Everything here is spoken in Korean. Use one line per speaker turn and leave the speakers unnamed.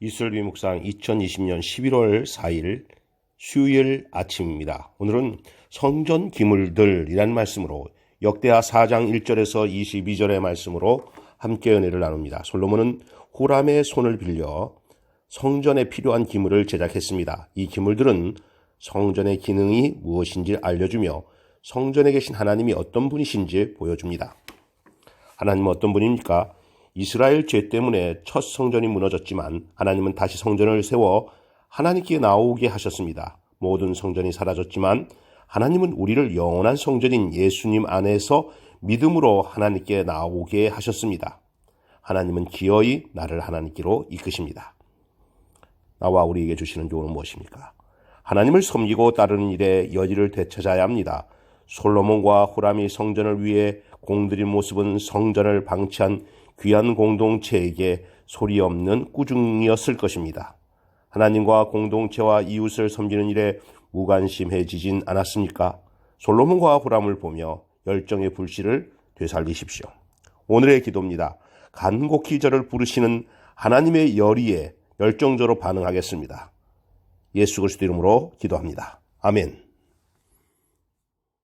이슬비 묵상 2020년 11월 4일 수요일 아침입니다. 오늘은 성전 기물들이란 말씀으로 역대하 4장 1절에서 22절의 말씀으로 함께 은혜를 나눕니다. 솔로몬은 호람의 손을 빌려 성전에 필요한 기물을 제작했습니다. 이 기물들은 성전의 기능이 무엇인지 알려주며 성전에 계신 하나님이 어떤 분이신지 보여줍니다. 하나님은 어떤 분입니까? 이스라엘 죄 때문에 첫 성전이 무너졌지만 하나님은 다시 성전을 세워 하나님께 나오게 하셨습니다. 모든 성전이 사라졌지만 하나님은 우리를 영원한 성전인 예수님 안에서 믿음으로 하나님께 나오게 하셨습니다. 하나님은 기어이 나를 하나님께로 이끄십니다. 나와 우리에게 주시는 교훈은 무엇입니까? 하나님을 섬기고 따르는 일에 여지를 되찾아야 합니다. 솔로몬과 호람이 성전을 위해 공들인 모습은 성전을 방치한 귀한 공동체에게 소리 없는 꾸중이었을 것입니다. 하나님과 공동체와 이웃을 섬기는 일에 무관심해지진 않았습니까? 솔로몬과 호람을 보며 열정의 불씨를 되살리십시오. 오늘의 기도입니다. 간곡히 저를 부르시는 하나님의 열의에 열정적으로 반응하겠습니다. 예수 그리스도 이름으로 기도합니다. 아멘.